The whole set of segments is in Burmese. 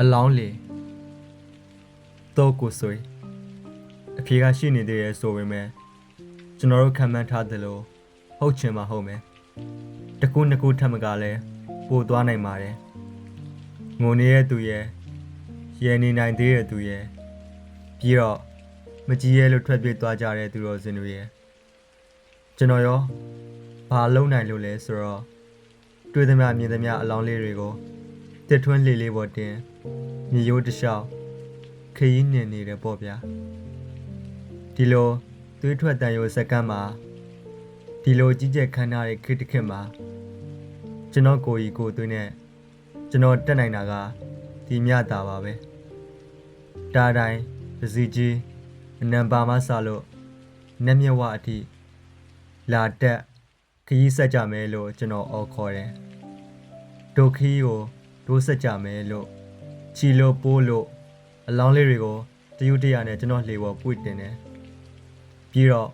အလောင်းလေတော့ကိုဆွေအဖေကရှိနေသေးတယ်ဆိုပေမဲ့ကျွန်တော်တို့ခံမှန်းထားတယ်လို့ဟုတ်ချင်မှဟုတ်မယ်တကူနှစ်ကူထပ်မကလည်းပို့သွားနိုင်ပါတယ်ငုံနေတဲ့သူရဲ့ရဲနေနိုင်သေးတဲ့သူရဲ့ပြီးတော့မကြည်ရဲလို့ထွက်ပြေးသွားကြတဲ့သူတော်စင်တွေရဲ့ကျွန်တော်ရောဘာလုံးနိုင်လို့လဲဆိုတော့တွေ့သမျှမြင်သမျှအလောင်းလေးတွေကို တစ်ထွန်းလေးလေးပေါ်တင်မြေရိုးတစ်လျှောက်ခရီးနှင်နေတယ်ပေါ့ဗျာဒီလိုသွေးထွက်တန်ရိုးစက္ကန့်မှာဒီလိုကြီးကျယ်ခမ်းနားတဲ့ခေတ်တစ်ခေတ်မှာကျွန်တော်ကိုကြီးကိုသွေးနဲ့ကျွန်တော်တက်နိုင်တာကဒီမြတာပါပဲတာတိုင်းပစီကြီးအနံပါမဆလို့နက်မြဝအထိလာတက်ခရီးဆက်ကြမယ်လို့ကျွန်တော်အော်ခေါ်တယ်ဒုခီးကို ဒိုးဆက်ကြမယ်လို့ချီလို့ပိုးလို့အလောင်းလေးတွေကိုတယူတရနဲ့ကျွန်တော်လှေပေါ်ပွင့်တင်တယ်ပြီးတော့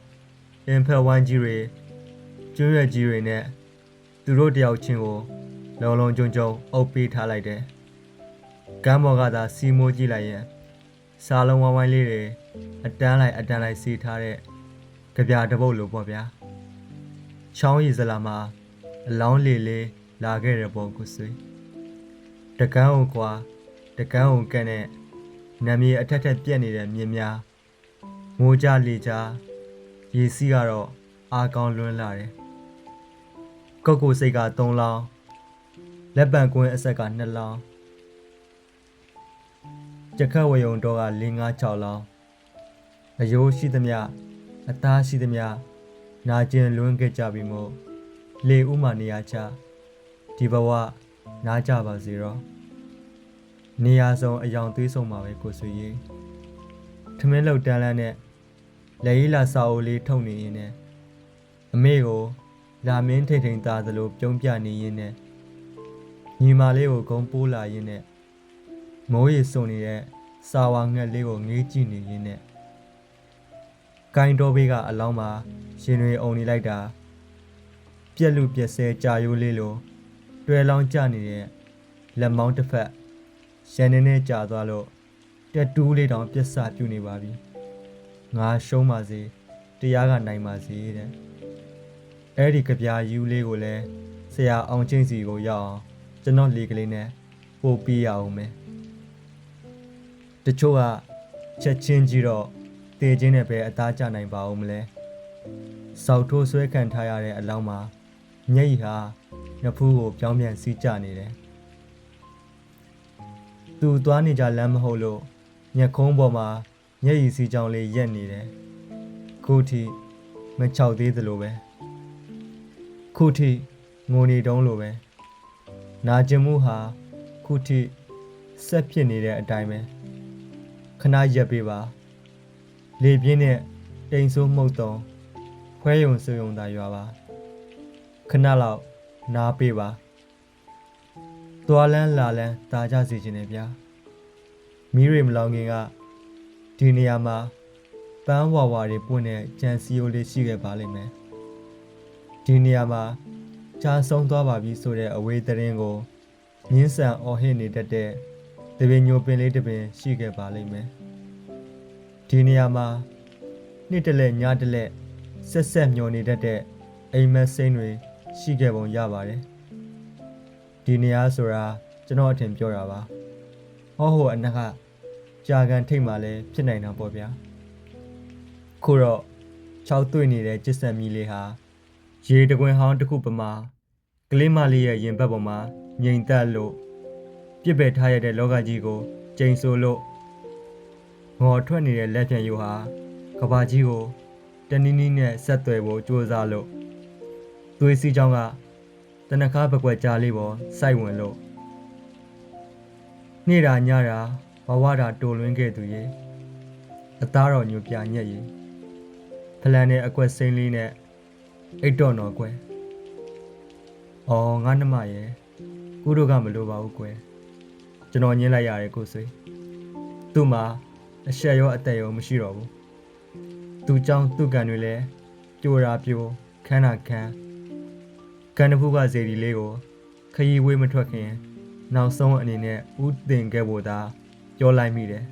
အင်ဖက်ဝိုင်းကြီးတွေကျွရွက်ကြီးတွေနဲ့သူတို့တယောက်ချင်းကိုလုံလုံကြုံကြုံအုပ်ပေးထားလိုက်တယ်ကမ်းပေါ်ကသာစီမိုးကြည့်လိုက်ရင်စားလုံးဝိုင်းဝိုင်းလေးတွေအတန်းလိုက်အတန်းလိုက်စီထားတဲ့ကြပြတစ်ပုတ်လိုပေါ့ဗျာချောင်းရည်စလာမှာအလောင်းလေးလေးလာခဲ့တဲ့ပုံကိုဆွေ တကန်းကိုကွာတကန်းကိုကန့်တဲ့နမြေအထက်ထက်ပြက်နေတဲ့မြင်းများမိုးကြလေကြရေစီးကတော့အာကောင်းလွန်းလာတယ်ကုတ်ကိုစိတ်က3လောင်းလက်ပံကွင်းအဆက်က2လောင်းကြက်ခတ်ဝယုံတော့က4 5 6လောင်းအယိုးရှိသမျှအသားရှိသမျှနာကျင်လွန်းခဲ့ကြပြီမို့လေဥမာနေရာချဒီဘဝ နားကြပါစေတော့နေရာဆုံးအယောင်သွေးဆုံးပါပဲကိုဆွေကြီးထမင်းလောက်တန်းလန်းနဲ့လက်ရီလာစာအုပ်လေးထုတ်နေရင်းနဲ့အမေကိုလာမင်းထိတ်ထိန်သားသလိုပြုံးပြနေရင်းနဲ့ညီမလေးကိုဂုံပိုးလာရင်းနဲ့မိုးရီစုံနေတဲ့စာဝါငှက်လေးကိုငေးကြည့်နေရင်းနဲ့ကိုင်းတော်ဘေးကအလောင်းမှာရှင်တွေအုံနေလိုက်တာပြက်လူပြက်ဆဲကြာရိုးလေးလို တွဲလောင်းကျနေတဲ့လက်မောင်းတစ်ဖက်ရန်နေနဲ့ကြာသွားလို့တက်တူးလေးတောင်ပြက်စပြုတ်နေပါပြီငါရှုံးပါစေတရားကနိုင်ပါစေတဲ့အဲ့ဒီကြပြာယူလေးကိုလည်းဆရာအောင်ချင်းစီကိုရောက်အောင်ကျွန်တော်လေကလေးနဲ့ပို့ပြရအောင်မယ်တချို့ကချက်ချင်းကြီးတော့တေချင်းနဲ့ပဲအသားကျနိုင်ပါဦးမလဲစောက်ထိုးဆွဲခံထားရတဲ့အလောင်းမှာ မျက်ရည်ဟာနဖူးကိုပြောင်းပြန်စီးကျနေတယ်သူသွားနေကြလမ်းမဟုတ်လို့ညက်ခုံးပေါ်မှာမျက်ရည်စီးကြောင်လေးရက်နေတယ်ခုထိမချောက်သေးသလိုပဲခုထိငိုနေတုံးလိုပဲနာကျင်မှုဟာခုထိဆက်ဖြစ်နေတဲ့အတိုင်းပဲခဏရက်ပေးပါလေပြင်းနဲ့တိမ်ဆိုးမှုတ်တုံခွဲယုံဆွယုံသာရွာပါ ခဏလောက်နားပေးပါသွားလန်းလာလန်းတာကြစီခြင်းနဲ့ဗျာမီးရိမလောင်ခင်ကဒီနေရာမှာပန်းဝါဝါတွေပွင့်တဲ့ကြံစီယိုလေးရှိခဲ့ပါလိမ့်မယ်ဒီနေရာမှာချာဆုံးသွားပါပြီဆိုတဲ့အဝေးသတင်းကိုမြင်းဆန်အော်ဟစ်နေတတ်တဲ့တပင်ညိုပင်လေးတစ်ပင်ရှိခဲ့ပါလိမ့်မယ်ဒီနေရာမှာနှစ်တလဲညတလဲဆက်ဆက်မျောနေတတ်တဲ့အိမ်မက်စိမ့်တွေ ရှိခဲ့ပုံရပါတယ်ဒီနေရာဆိုတာကျွန်တော်အထင်ပြောတာပါဟောဟိုအနက်ကကြာကန်ထိတ်မှလည်းဖြစ်နိုင်တာပေါ့ဗျာခုတော့6တွေ့နေတဲ့ကျစ်ဆန်မီလေးဟာရေတကွင်ဟောင်းတစ်ခုပမာကလေးမလေးရဲ့ရင်ဘတ်ပေါ်မှာငြိမ်သက်လို့ပြစ်ပယ်ထားရတဲ့လောကကြီးကိုကျိန်ဆိုလို့ငေါ်ထွက်နေတဲ့လက်ပြန်ယူဟာကဘာကြီးကိုတနည်းနည်းနဲ့ဆက်သွယ်ဖို့ကြိုးစားလို့ သွေးစီးကြောင်းကတနခါပကွက်ကြားလေးပေါ်စိုက်ဝင်လို့နေ့တာညတာဘဝတာတိုလွင်းခဲ့သူရေအသားတော်ညိုပြညက်ရေဖလန်နဲ့အကွက်စိမ့်လေးနဲ့အိတ်တော်တော်ကွယ်အော်ငါနှမရေကုတို့ကမလိုပါဘူးကွယ်ကျွန်တော်ညင်းလိုက်ရတယ်ကိုဆွေသူ့မှာအရှက်ရောအသက်ရောမရှိတော့ဘူးသူကြောင့်သူ့ကံတွေလည်းပြိုတာပြိုခမ်းတာခမ်း ကန်တဖူးကဇေဒီလေးကိုခရီးဝေးမထွက်ခင် နောက်ဆုံးအနေနဲ့ဥတင်ခဲ့ဖို့သာပြောလိုက်မိတယ်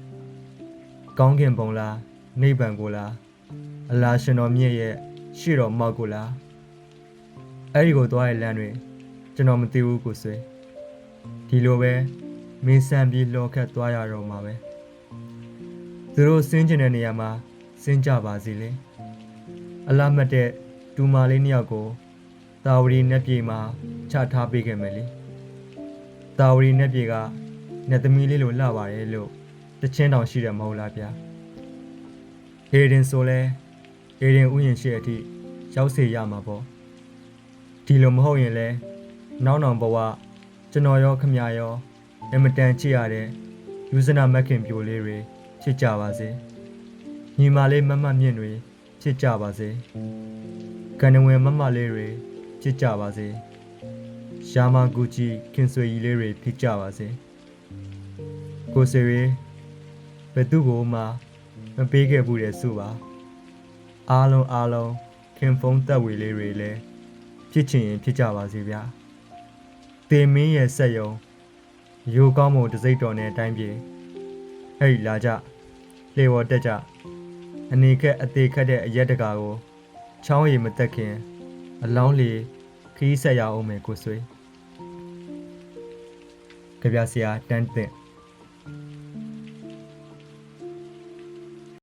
။ကောင်းကင်ဘုံလားနိဗ္ဗာန်ကိုလားအလားရှင်တော်မြတ်ရဲ့ရှေ့တော်မောက်ကိုလားအဲ့ဒီကိုသွားတဲ့လမ်းတွေကျွန်တော်မသိဘူးကိုဆွေဒီလိုပဲမင်းဆန်ပြီးလောခတ်သွားရတော့မှာပဲသူတို့ဆင်းကျင်တဲ့နေရာမှာဆင်းကြပါစေလေအလားမတ်တဲ့ဒူမာလေးနှစ်ယောက်ကို တာဝရီနက်ပြေမှာချထားပေးခဲ့မယ်လေတာဝရီနက်ပြေကနတ်သမီးလေးလိုလှပါတယ်လို့တချင်းတောင်ရှိတယ်မဟုတ်လားဗျာဟေဒင်ဆိုလဲဟေဒင်ဥယျာဉ်ရှိအထိရောက်စေရမှာပေါ့ဒီလိုမဟုတ်ရင်လဲနောက်နောင်ဘဝကျွန်တော်ရောခမရောအင်မတန်ချစ်ရတဲ့ယူဇနာမက်ခင်ပြိုလေးတွေချစ်ကြပါစေညီမလေးမမမြင့်တွေချစ်ကြပါစေကန္နဝင်မမလေးတွေ ချစ်ကြပါစေရှာမာဂူချီခင်ဆွေကြီးလေးတွေဖြစ်ကြပါစေကိုဆွေရီဘယ်သူ့ကိုမှမပေးခဲ့ဘူးတဲ့စုပါအားလုံးအားလုံးခင်ဖုံးတက်ဝေလေးတွေလည်းဖြစ်ချင်ရင်ဖြစ်ကြပါစေဗျာတင်မင်းရဲ့ဆက်ယုံရိုးကောင်းမုံတစိမ့်တော်နဲ့အတိုင်းပြေဟဲ့လာကြလေဝတက်ကြအနေခက်အသေးခက်တဲ့အရက်တကာကိုချောင်းရည်မတက်ခင် အလောင်းလေခီးဆက်ရအောင်မယ်ကိုဆွေကြပြဆရာတန်းတင်